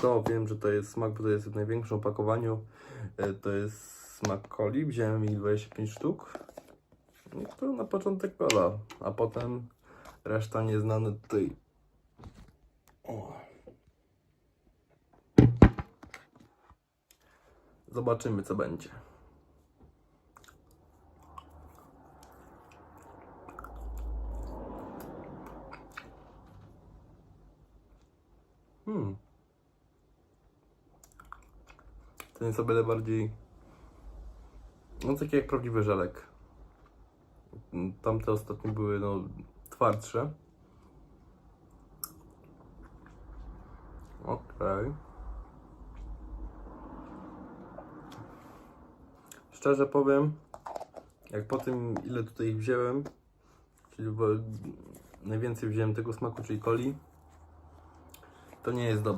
to wiem, że to jest smak, bo to jest w największym opakowaniu. E, To jest smak coli. Wziąłem ich 25 sztuk. No to na początek cola, a potem reszta nieznane tutaj. O. Zobaczymy co będzie. Hmm. Ten jest o wiele bardziej. No taki jak prawdziwy żelek. Tamte ostatnie były no twardsze. Okej. Szczerze powiem, jak po tym ile tutaj wziąłem, czyli najwięcej wziąłem tego smaku, czyli coli, to nie jest dobre.